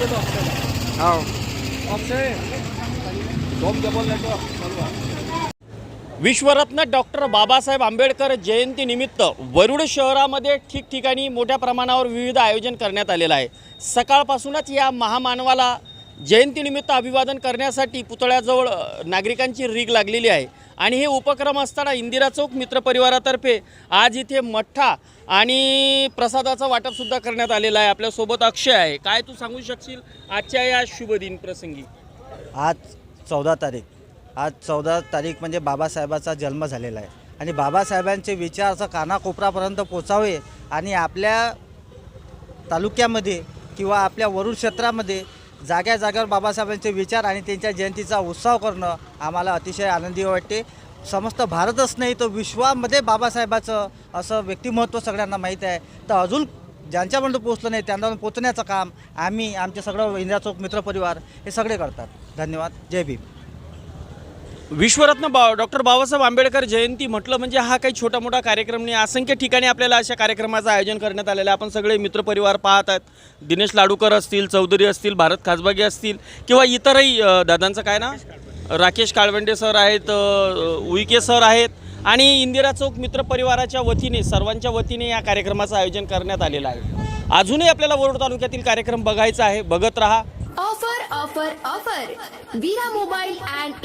हो विश्वरत्न डॉक्टर बाबासाहेब आंबेडकर जयंतीनिमित्त वरुड शहरामध्ये ठिकठिकाणी मोठ्या प्रमाणावर विविध आयोजन करण्यात आलेलं आहे. सकाळपासूनच या महामानवाला जयंतीनिमित्त अभिवादन करण्यासाठी पुतळ्याजवळ नागरिकांची रीग लागलेली आहे. आणि हे उपक्रम असताना इंदिरा चौक मित्रपरिवारातर्फे आज इथे मठ्ठा आणि प्रसादाचं वाटपसुद्धा करण्यात आलेलं आहे. आपल्यासोबत अक्षय आहे. काय तू सांगू शकशील? आजच्या या शुभदिन प्रसंगी. आज चौदा तारीख. आज चौदा तारीख म्हणजे बाबासाहेबाचा जन्म झालेला आहे. आणि बाबासाहेबांचे विचार असं कानाकोपरापर्यंत पोचावे आणि आपल्या तालुक्यामध्ये किंवा आपल्या वरुड क्षेत्रामध्ये जाग्या जाग्यावर बाबासाहेबांचे विचार आणि त्यांच्या जयंतीचा उत्सव करणं आम्हाला अतिशय आनंदी वाटते. समस्त भारतच नाही तर विश्वामध्ये बाबासाहेबाचं असं व्यक्तिमत्व सगळ्यांना माहीत आहे. तर अजून ज्यांच्यापर्यंत पोचलं नाही त्यांना पोचण्याचं काम आम्ही आमचे सगळं इंदिरा चौक मित्रपरिवार हे सगळे करतात. धन्यवाद. जय भीम. विश्वरत्न बा डॉक्टर बाबासाहेब आंबेडकर जयंती म्हटलं म्हणजे हा काही छोटा मोठा कार्यक्रम नाही. असंख्य ठिकाणी आपल्याला अशा कार्यक्रमाचं आयोजन करण्यात आलेलं आहे. आपण सगळे मित्रपरिवार पाहत आहेत. दिनेश लाडूकर असतील चौधरी असतील भारत खासबागे असतील किंवा इतरही दादांचं काय ना राकेश काळवंडे सर आहेत उईके सर आहेत आणि इंदिरा चौक मित्रपरिवाराच्या वतीने सर्वांच्या वतीने या कार्यक्रमाचं आयोजन करण्यात आलेलं आहे. अजूनही आपल्याला वरुड तालुक्यातील कार्यक्रम बघायचा आहे. बघत राहा. Offer offer offer Veera mobile and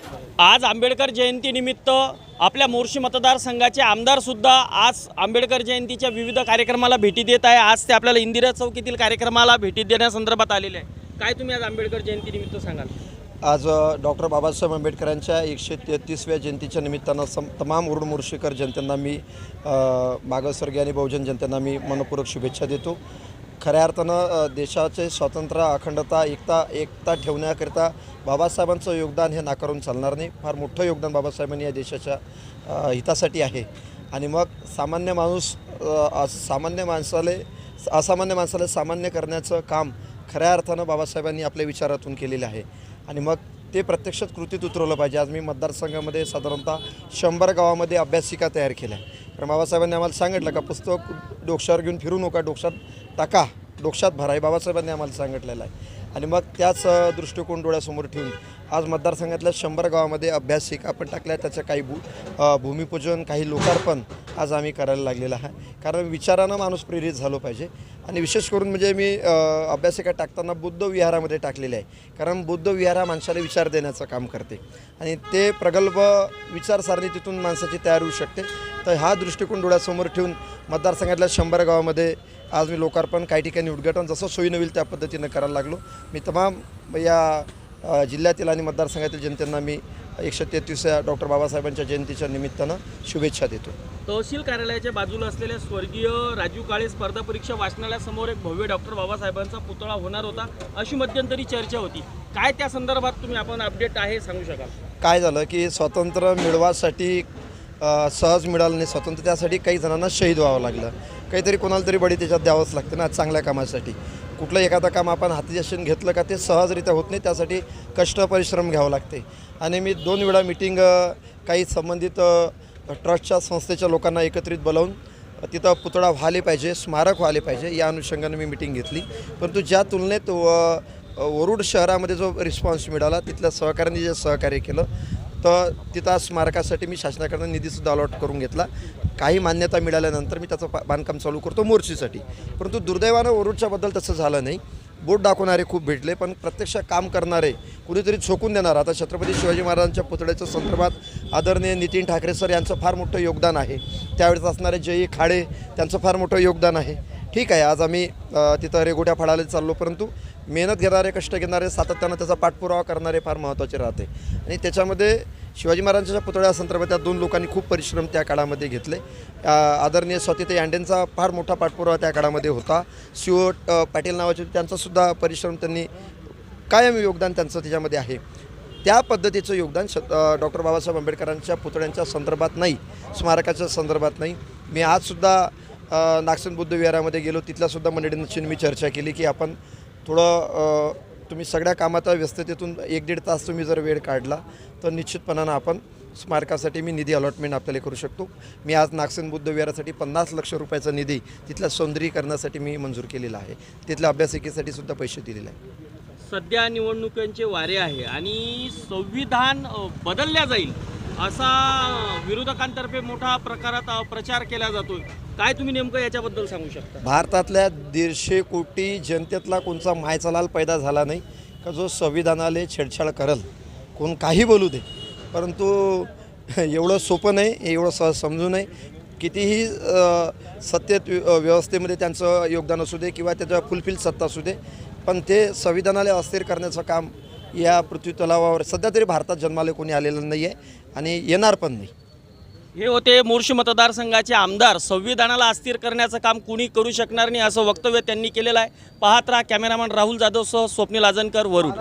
आज आंबेडकर जयंतीनिमित्त आपल्या मोर्शी मतदारसंघाचे आमदारसुद्धा आज आंबेडकर जयंतीच्या विविध कार्यक्रमाला भेटी देत आहे. आज ते आपल्याला इंदिरा चौकीतील कार्यक्रमाला भेटी देण्यासंदर्भात आलेले आहे. काय तुम्ही आज आंबेडकर जयंतीनिमित्त सांगाल? आज डॉक्टर बाबासाहेब आंबेडकरांच्या एकशे तेहतीसव्या जयंतीच्या निमित्तानं सम तमाम उरुण मोर्शीकर जनतेंना मी मागासवर्गीय आणि बहुजन जनतेंना मी मनपूर्वक शुभेच्छा देतो. खऱ्या अर्थानं देशाचे स्वातंत्र्य अखंडता एकता एकता ठेवण्याकरिता बाबासाहेबांचं योगदान हे नाकारून चालणार नाही. फार मोठं योगदान बाबासाहेबांनी या देशाच्या हितासाठी आहे. आणि मग सामान्य माणूस सामान्य माणसाले असामान्य माणसाला सामान्य करण्याचं काम खऱ्या अर्थानं बाबासाहेबांनी आपल्या विचारातून केलेलं आहे. आणि मग ते प्रत्यक्षात कृतीत उतरवलं पाहिजे. आज मी मतदारसंघामध्ये साधारणतः शंभर गावामध्ये अभ्यासिका तयार केल्या कारण बाबासाहेबांनी आम्हाला सांगितलं का पुस्तक डोक्षावर घेऊन फिरू नका डोक्षात टाका डोक्षात भराय बाबासाहेबांनी आम्हाला सांगितलेलं आहे. आणि मग त्याच दृष्टिकोन डोळ्यासमोर ठेवून आज मतदारसंघातल्या शंभर गावामध्ये अभ्यासिका आपण टाकल्या त्याचं काही भू भूमिपूजन काही लोकार्पण आज आम्ही करायला लागलेलं आहे. कारण विचारानं माणूस प्रेरित झालो पाहिजे. आणि विशेष करून म्हणजे मी अभ्यासिका टाकताना बुद्ध विहारामध्ये टाकलेले आहे. कारण बुद्ध विहार हा माणसाला विचार देण्याचं काम करते. आणि ते प्रगल्भ विचारसारणी तिथून माणसाची तयार होऊ शकते. तर हा दृष्टिकोन डोळ्यासमोर ठेवून मतदारसंघातल्या शंभर गावामध्ये आज मी लोकार्पण काही ठिकाणी उद्घाटन जसं सोयीनं होईल त्या पद्धतीनं करायला लागलो. मी तमाम या जिल्ह्यातील आणि मतदारसंघातील जनतेंना मी एकशे तेहतीसव्या डॉक्टर बाबासाहेबांच्या जयंतीच्या निमित्तानं शुभेच्छा देतो. तहसील कार्यालयाच्या बाजूला असलेल्या स्वर्गीय राजीव काळे स्पर्धा परीक्षा वाचनालयासमोर एक भव्य डॉक्टर बाबासाहेबांचा पुतळा होणार होता अशी मध्यंतरी चर्चा होती. काय त्या संदर्भात तुम्ही आपण अपडेट आहे सांगू शकाल? काय झालं की स्वातंत्र्य मिळवासाठी सहज मिळालं नाही. स्वातंत्र्य त्यासाठी काही जणांना शहीद व्हावं लागलं. काहीतरी कोणाला तरी बळी त्याच्यात द्यावंच लागतं ना चांगल्या कामासाठी. कुठलं एखादं काम आपण हाती घेतलं का ते सहजरित्या होत नाही त्यासाठी कष्ट परिश्रम घ्यावं लागते. आणि मी दोन वेळा मिटिंग काही संबंधित ट्रस्टच्या संस्थेच्या लोकांना एकत्रित बोलावून तिथं पुतळा व्हायला पाहिजे स्मारक व्हायले पाहिजे या अनुषंगाने मी मिटिंग घेतली. परंतु ज्या तुलनेत वरुड शहरामध्ये जो रिस्पॉन्स मिळाला तिथल्या सहकाऱ्यांनी जे सहकार्य केलं तर तिथं स्मारकासाठी मी शासनाकडनं निधीसुद्धा अलॉट करून घेतला. काही मान्यता मिळाल्यानंतर मी त्याचं बांधकाम चालू करतो मोर्चीसाठी. परंतु दुर्दैवानं वरुडच्याबद्दल तसं झालं नाही. बोट दाखवणारे खूप भेटले पण प्रत्यक्ष काम करणारे कुणीतरी झोकून देणार. आता छत्रपती शिवाजी महाराजांच्या पुतळ्याच्या संदर्भात आदरणीय नितीन ठाकरे सर यांचं फार मोठं योगदान आहे. त्यावेळेस असणारे जयी खाडे त्यांचं फार मोठं योगदान आहे. ठीक आहे आज आम्ही तिथं रेगोट्या फाडायला चाललो परंतु मेहनत घेणारे कष्ट घेणारे सातत्यानं त्याचा पाठपुरावा करणारे फार महत्त्वाचे राहते. आणि त्याच्यामध्ये शिवाजी महाराजांच्या पुतळ्या संदर्भात त्या दोन लोकांनी खूप परिश्रम त्या काळामध्ये घेतले. आदरणीय स्वातीताई यांडेंचा फार मोठा पाठपुरावा त्या काळामध्ये होता. शिव पाटील नावाचे त्यांचासुद्धा परिश्रम त्यांनी कायम योगदान त्यांचं त्याच्यामध्ये आहे. त्या पद्धतीचं योगदान श डॉक्टर बाबासाहेब आंबेडकरांच्या पुतळ्यांच्या संदर्भात नाही स्मारकाच्या संदर्भात नाही. मी आजसुद्धा नागसेन बुद्ध विहारामध्ये गेलो तिथल्यासुद्धा मंडळींशी मी चर्चा केली की आपण थोडं तुम्ही सगळ्या कामाच्या व्यस्ततेतून एक दीड तास तुम्ही जर वेळ काढला तर निश्चितपणानं आपण स्मारकासाठी मी निधी अलॉटमेंट आपल्याला करू शकतो. मी आज नागसेन बुद्ध विहारासाठी पन्नास लक्ष रुपयाचा निधी तिथल्या सौंदर्यीकरणासाठी मी मंजूर केलेला आहे. तिथल्या अभ्यासिकेसाठी सुद्धा पैसे दिलेले आहे सध्या निवडणुकांचे वारे आहे आणि संविधान बदलल्या जाईल. असा विरोधकांतर्फे मोठा प्रकारात प्रचार केला जातोय. काय तुम्ही नेमकं याच्याबद्दल सांगू शकता? भारतातल्या दीडशे कोटी जनतेतला कोणचा मायचा लाल पैदा झाला नाही का जो संविधानाले छेडछाड करल कोण काही बोलू दे. परंतु एवढं सोपं नाही एवढं सहज समजू नये कितीही सत्तेत व्यवस्थेमध्ये त्यांचं योगदान असू दे किंवा त्याचं फुलफिल सत्ता असू दे पण ते संविधानाला अस्थिर करण्याचं काम या पृथ्वी तलावावर सध्या तरी भारतात जन्माला कोणी आलेलं नाही आहे आणि येणार पण नाही. हे होते मोर्शी मतदारसंघाचे आमदार. संविधानाला अस्थिर करण्याचं काम कुणी करू शकणार नाही असं वक्तव्य त्यांनी केलेलं आहे. पाहत राहा कॅमेरामॅन राहुल जाधवसह स्वप्नील आजनकर वरून.